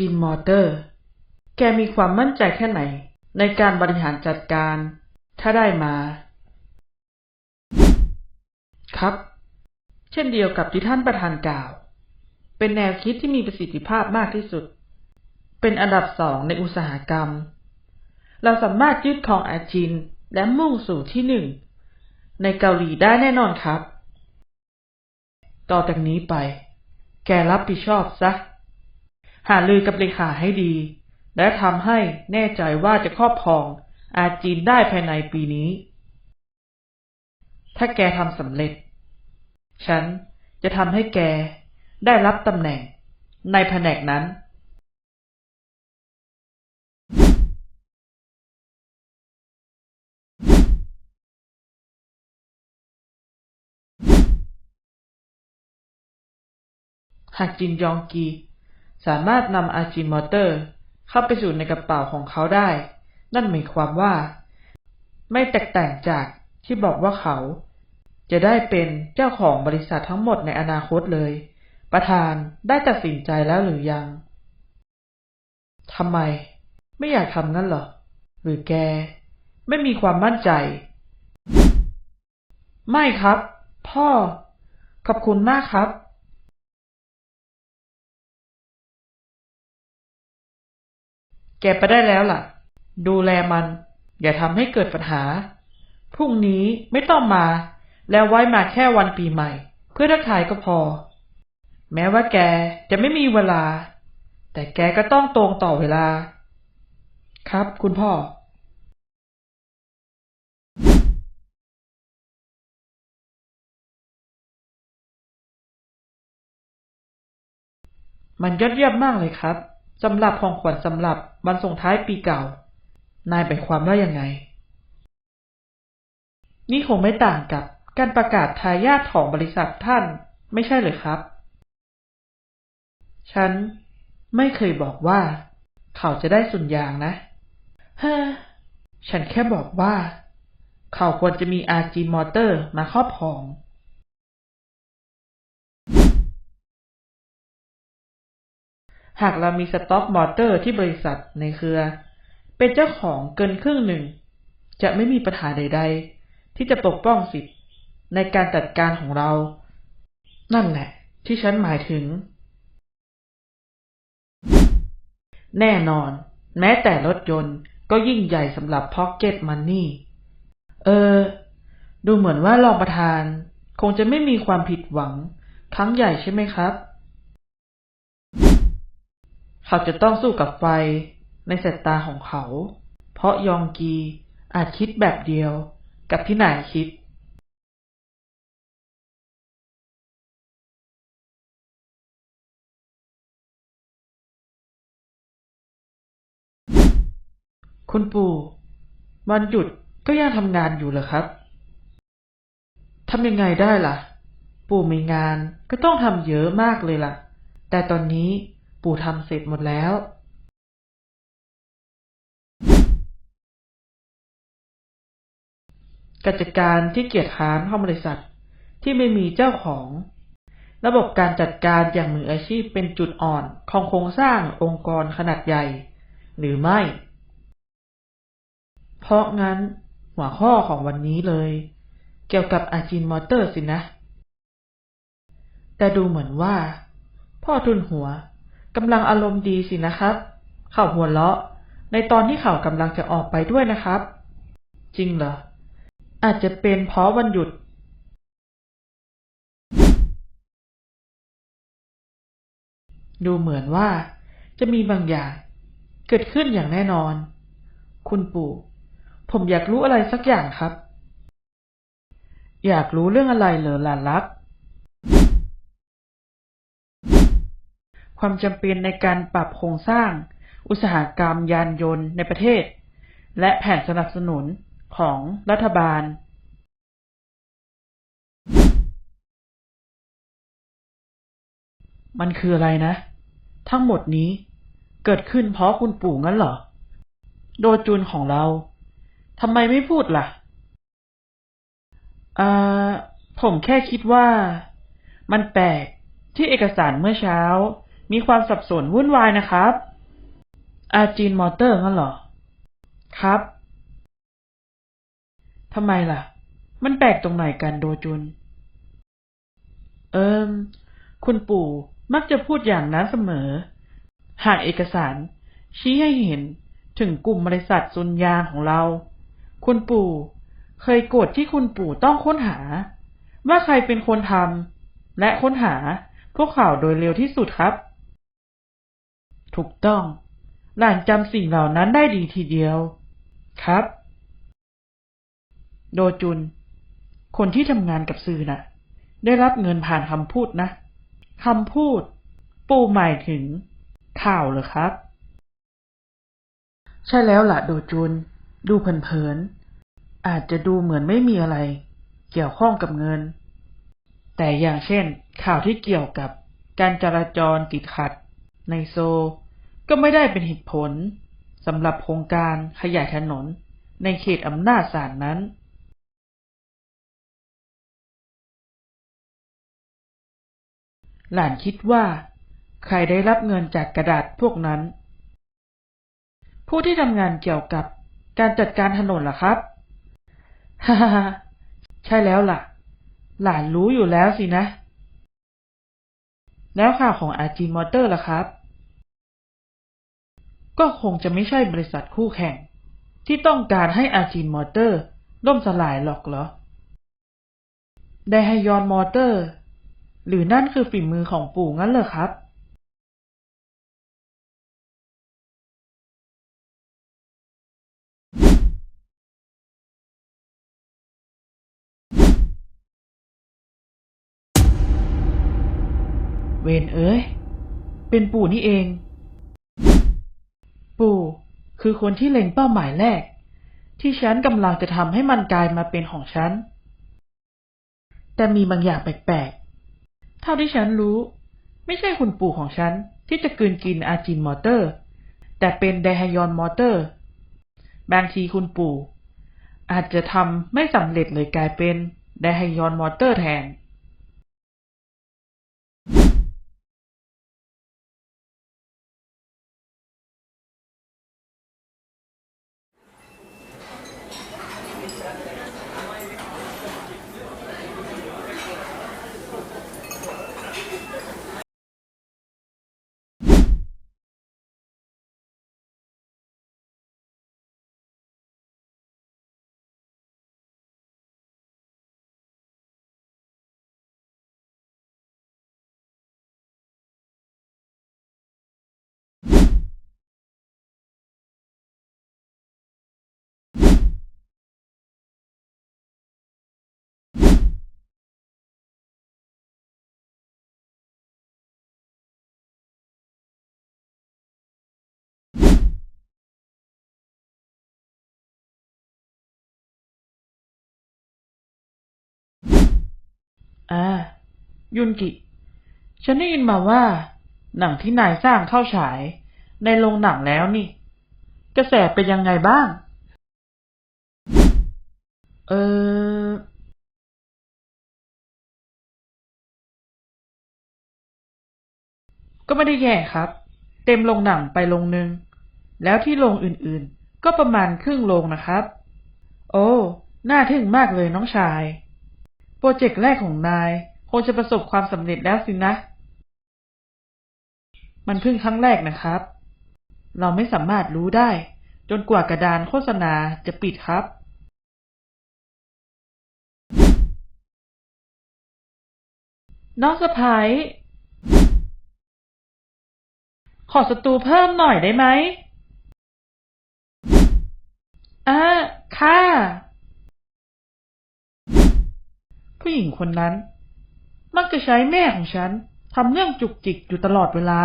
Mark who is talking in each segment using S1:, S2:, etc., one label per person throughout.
S1: จินมอเตอร์ แกมีความมั่นใจแค่ไหน ในการบริหารจัดการ ถ้าได้มา ครับ เช่นเดียวกับที่ท่านประธานกล่าว เป็นแนวคิดที่มีประสิทธิภาพมากที่สุด เป็นอันดับสองในอุตสาหกรรม เราสามารถยึดครองอาจินและมุ่งสู่ที่หนึ่งในเกาหลีได้แน่นอนครับ ต่อจากนี้ไป แกรับผิดชอบซะ หาลือกับเลขาให้ดี และทำให้แน่ใจว่าจะครอบครองอาจีนได้ภายในปีนี้ ถ้าแกทำสำเร็จ ฉันจะทำให้แกได้รับตำแหน่งในแผนกนั้นหากจินยองกี สามารถนำอาจิมอเตอร์เข้าไปสู่ในกระเป๋าของเขาได้ นั่นหมายความว่า ไม่แตกต่างจากที่บอกว่าเขา จะได้เป็นเจ้าของบริษัททั้งหมดในอนาคตเลย ประธานได้ตัดสินใจแล้วหรือยังทำไม ไม่อยากทำงั้นหรอ หรือแก ไม่มีความมั่นใจ ไม่ครับ พ่อ ขอบคุณมากครับ แกไปได้แล้วล่ะ ดูแลมัน อย่าทำให้เกิดปัญหา พรุ่งนี้ไม่ต้องมา แล้วไว้มาแค่วันปีใหม่ เพื่อทักทายก็พอ แม้ว่าแกจะไม่มีเวลา แต่แกก็ต้องตรงต่อเวลา ครับคุณพ่อมันยอดเยี่ยมมากเลยครับ สำหรับของขวัญสำหรับวันส่งท้ายปีเก่า นายไปนความว่ายังไง นี่คงไม่ต่างกับการประกาศทายาทของบริษัทท่านไม่ใช่เลยครับ ฉันไม่เคยบอกว่า เขาจะได้ส่วนยางนะเฮ้อฉันแค่บอกว่า เขาควรจะมี RG มอเตอร์มาครอบครอง หากเรามีสต็อกมอเตอร์ที่บริษัทในเครือ เป็นเจ้าของเกินครึ่งหนึ่ง จะไม่มีปัญหาใด ๆ ที่จะปกป้องสิทธิ์ในการจัดการของเรา นั่นแหละ ที่ฉันหมายถึง แน่นอน แม้แต่รถยนต์ก็ยิ่งใหญ่สำหรับพ็อกเก็ตมันนี่ เออ ดูเหมือนว่ารองประธาน คงจะไม่มีความผิดหวัง ครั้งใหญ่ใช่ไหมครับ เขาจะต้องสู้กับไฟในสายตาของเขา เพราะยองกีอาจคิดแบบเดียวกับที่นายคิด คุณปู่วันหยุดก็ยังทำงานอยู่เหรอครับทำยังไงได้ล่ะ ปู่มีงานก็ต้องทำเยอะมากเลยล่ะ แต่ตอนนี้ ปู่ทำเสร็จหมดแล้วกิจการที่เกียจค้านของบริษัทที่ไม่มีเจ้าของ ระบบการจัดการอย่างมืออาชีพเป็นจุดอ่อนของโครงสร้างองค์กรขนาดใหญ่ หรือไม่ เพราะงั้นหัวข้อของวันนี้เลย เกี่ยวกับอาจินมอเตอร์สินะ แต่ดูเหมือนว่า พ่อทุนหัว กำลังอารมณ์ดีสินะครับ เขาหัวเราะ ในตอนที่เขากำลังจะออกไปด้วยนะครับ จริงเหรอ อาจจะเป็นเพราะวันหยุดดูเหมือนว่าจะมีบางอย่างเกิดขึ้นอย่างแน่นอน คุณปู่ ผมอยากรู้อะไรสักอย่างครับ อยากรู้เรื่องอะไรเหรอหลานรัก ความจำเป็นในการปรับโครงสร้าง อุตสาหกรรมยานยนต์ในประเทศ และแผนสนับสนุนของรัฐบาลมันคืออะไรนะ ทั้งหมดนี้เกิดขึ้นเพราะคุณปู่งั้นเหรอ โดจุนของเราทำไมไม่พูดล่ะอ่าผมแค่คิดว่า มันแปลกที่เอกสารเมื่อเช้า มีความสับสนวุ่นวายนะครับ อาจีนมอเตอร์งั้นเหรอ ครับทำไมล่ะ มันแปลกตรงไหนกันโดจุน เอิมคุณปู่มักจะพูดอย่างนั้นเสมอ หากเอกสาร ชี้ให้เห็นถึงกลุ่มบริษัทซุนยางของเรา คุณปู่เคยโกรธที่คุณปู่ต้องค้นหา ว่าใครเป็นคนทำและค้นหาพวกข่าวโดยเร็วที่สุดครับ ถูกต้อง หลานจำสิ่งเหล่านั้นได้ดีทีเดียว ครับ โดจุน คนที่ทำงานกับสื่อน่ะ ได้รับเงินผ่านคำพูดนะคำพูด ปู่หมายถึง ข่าวเหรอครับ ใช่แล้วล่ะโดจุน ดูเผินๆ อาจจะดูเหมือนไม่มีอะไร เกี่ยวข้องกับเงิน แต่อย่างเช่น ข่าวที่เกี่ยวกับการจราจรติดขัด ในโซล ก็ไม่ได้เป็นเหตุผลสำหรับโครงการขยายถนนในเขตอำนาจศาลนั้นหลานคิดว่า ใครได้รับเงินจากกระดาษพวกนั้น ผู้ที่ทำงานเกี่ยวกับการจัดการถนนล่ะครับ ฮ่าฮ่าฮ่าใช่แล้วล่ะ หลานรู้อยู่แล้วสินะ แล้วข่าวของอาจีมอเตอร์ล่ะครับ ก็คงจะไม่ใช่บริษัทคู่แข่ง ที่ต้องการให้อาจีนมอเตอร์ล่มสลายหรอกเหรอ ไดไฮยอนมอเตอร์ หรือนั่นคือฝีมือของปู่งั้นเหรอครับ เวนเอ้ย เป็นปู่นี่เอง ปู่ คือคนที่เล็งเป้าหมายแรก ที่ฉันกำลังจะทำให้มันกลายมาเป็นของฉัน แต่มีบางอย่างแปลกๆ เท่าที่ฉันรู้ ไม่ใช่คุณปู่ของฉันที่จะกลืนกินอาจินมอเตอร์ แต่เป็นไดฮยอนมอเตอร์ บางทีคุณปู่ อาจจะทำไม่สำเร็จเลยกลายเป็นไดฮยอนมอเตอร์แทน อ่ายุนกิ ฉันได้ยินมาว่า หนังที่นายสร้างเข้าฉาย ในโรงหนังแล้วนี่ กระแสเป็นยังไงบ้าง เออก็ไม่ได้แย่ครับ เต็มโรงหนังไปโรงหนึ่ง แล้วที่โรงอื่นๆ ก็ประมาณครึ่งโรงนะครับ โอ้ น่าทึ่งมากเลยน้องชาย โปรเจกต์แรกของนาย คงจะประสบความสำเร็จแล้วสินะ มันเพิ่งครั้งแรกนะครับ เราไม่สามารถรู้ได้ จนกว่ากระดานโฆษณาจะปิดครับน้องสะพายขอสตูเพิ่มหน่อยได้ไหมอ่าค่ะ ผู้หญิงคนนั้น มักจะใช้แม่ของฉันทำเรื่องจุกจิกอยู่ตลอดเวลา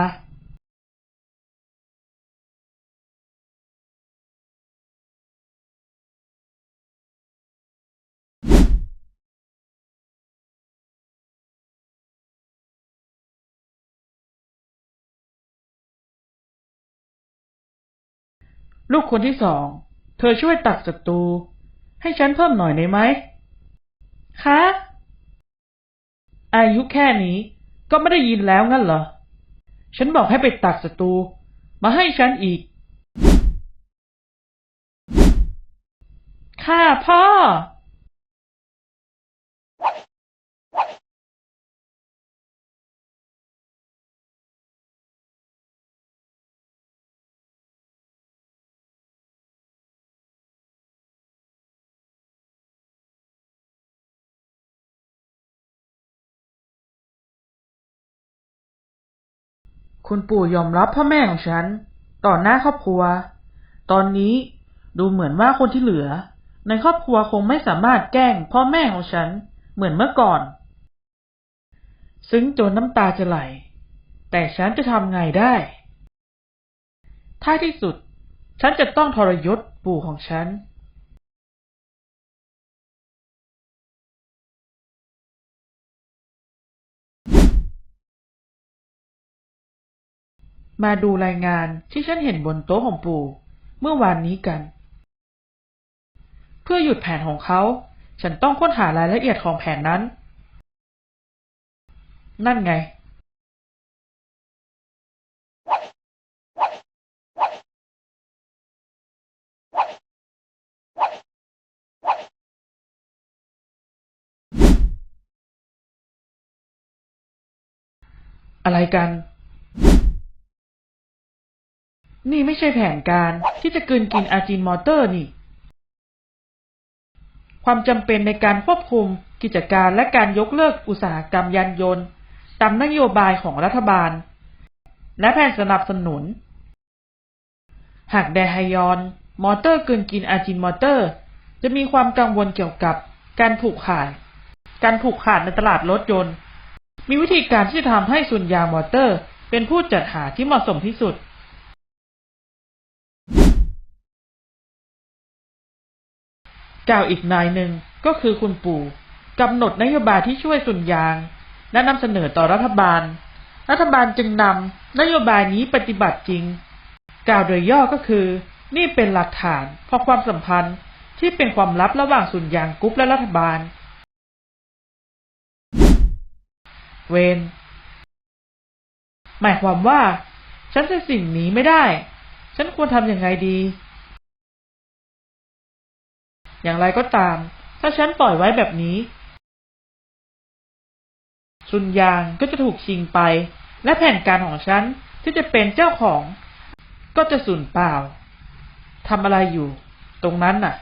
S1: ลูกคนที่สอง เธอช่วยตักศัตรูให้ฉันเพิ่มหน่อยได้ไหม คะ อายุแค่นี้ก็ไม่ได้ยินแล้วงั้นเหรอ ฉันบอกให้ไปตักศัตรูมาให้ฉันอีก ค่ะพ่อ คุณปู่ยอมรับพ่อแม่ของฉัน ต่อหน้าครอบครัว ตอนนี้ดูเหมือนว่าคนที่เหลือ ในครอบครัวคงไม่สามารถแกล้งพ่อแม่ของฉันเหมือนเมื่อก่อน ซึ้งจนน้ำตาจะไหล แต่ฉันจะทำไงได้ ท้ายที่สุด ฉันจะต้องทรยศปู่ของฉัน มาดูรายงานที่ฉันเห็นบนโต๊ะของปู่ เมื่อวานนี้กัน เพื่อหยุดแผนของเขา ฉันต้องค้นหารายละเอียดของแผนนั้น นั่นไง อะไรกัน นี่ไม่ใช่แผนการที่จะกลืนกินอาจินมอเตอร์นี่ ความจำเป็นในการควบคุมกิจการและการยกเลิกอุตสาหกรรมยานยนต์ ตามนโยบายของรัฐบาล และแผนสนับสนุน หากไดไฮยอน มอเตอร์กลืนกินอาจินมอเตอร์ จะมีความกังวลเกี่ยวกับการผูกขาด การผูกขาดในตลาดรถยนต์ มีวิธีการที่จะทำให้สุนยามอเตอร์ เป็นผู้จัดหาที่เหมาะสมที่สุด กล่าวอีกนายหนึ่งก็คือคุณปู่กำหนดนโยบายที่ช่วยสุนยาง และนำเสนอต่อรัฐบาล รัฐบาลจึงนำนโยบายนี้ปฏิบัติจริง กล่าวโดยย่อก็คือ นี่เป็นหลักฐานเพราะความสัมพันธ์ที่เป็นความลับระหว่างสุนยางกุ๊ปและรัฐบาล เวนหมายความว่า ฉันจะสิ่งนี้ไม่ได้ ฉันควรทำอย่างไงดี อย่างไรก็ตาม ถ้าฉันปล่อยไว้แบบนี้ ซุนยางก็จะถูกชิงไป และแผนการของฉันที่จะเป็นเจ้าของ ก็จะสูญเปล่าทำอะไรอยู่ ตรงนั้นน่ะ